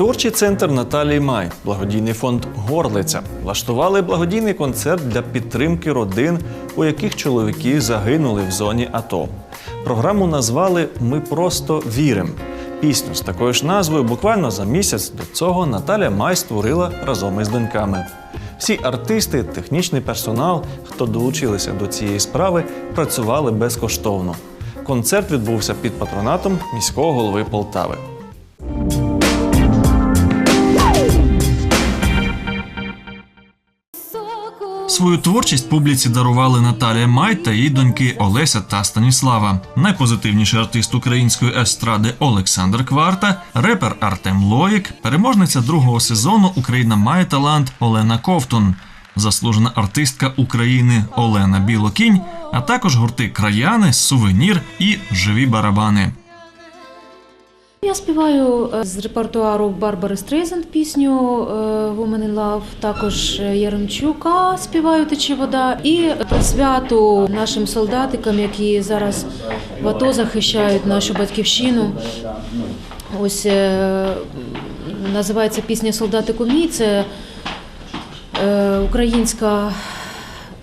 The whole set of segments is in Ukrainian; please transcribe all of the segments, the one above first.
Творчий центр Наталії Май, благодійний фонд Горлиця влаштували благодійний концерт для підтримки родин, у яких чоловіки загинули в зоні АТО. Програму назвали Ми просто віримо. Пісню з такою ж назвою буквально за місяць до цього Наталя Май створила разом із доньками. Всі артисти, технічний персонал, хто долучилися до цієї справи, працювали безкоштовно. Концерт відбувся під патронатом міського голови Полтави. Свою творчість публіці дарували Наталія Май та її доньки Олеся та Станіслава. Найпозитивніший артист української естради Олександр Кварта, репер Артем Лоїк, переможниця другого сезону Україна має талант Олена Ковтун, заслужена артистка України Олена Білокінь, а також гурти Краяни, Сувенір і Живі барабани. Я співаю е, з репертуару Барбари Стрейзенд пісню е, Woman in Love, також е, Яремчука співаю Тече вода і присвяту нашим солдатикам, які зараз в АТО захищають нашу батьківщину. Ось називається пісня Солдатику мій. Це українська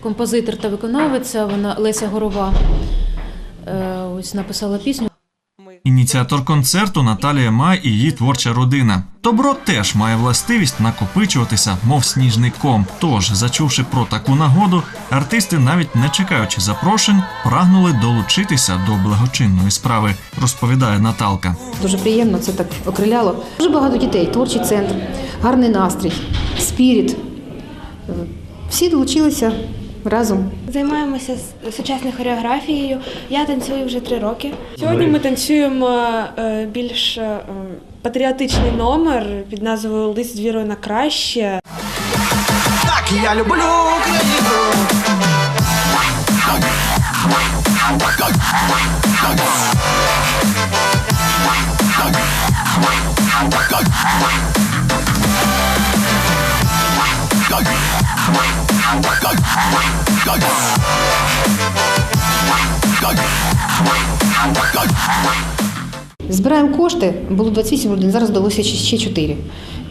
композитор та виконавиця, вона Леся Горова. Ось написала пісню. Ініціатор концерту Наталія Май і її творча родина. Добро теж має властивість накопичуватися, мов сніжний ком. Тож, зачувши про таку нагоду, артисти, навіть не чекаючи запрошень, прагнули долучитися до благочинної справи, розповідає Наталка. Дуже приємно, це так окриляло. Дуже багато дітей, творчий центр, гарний настрій, спіріт. Е, Всі долучилися разом. Займаємося сучасною хореографією. Я танцюю вже три роки. Сьогодні ми танцюємо е, більш е, патріотичний номер під назвою Лист з вірою на краще. Так, я люблю Україну. Збираємо кошти, було 28 родин, зараз вдалося ще- ще 4.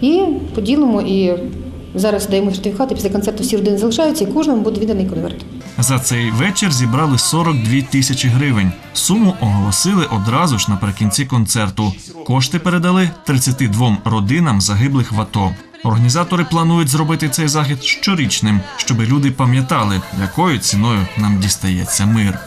І поділимо, і зараз даємо сертифікати, після концерту всі родини залишаються, і кожному буде відданий конверт. За цей вечір зібрали 42 тисячі гривень. Суму оголосили одразу ж наприкінці концерту. Кошти передали 32 родинам загиблих в АТО. Організатори планують зробити цей захід щорічним, щоб люди пам'ятали, якою ціною нам дістається мир.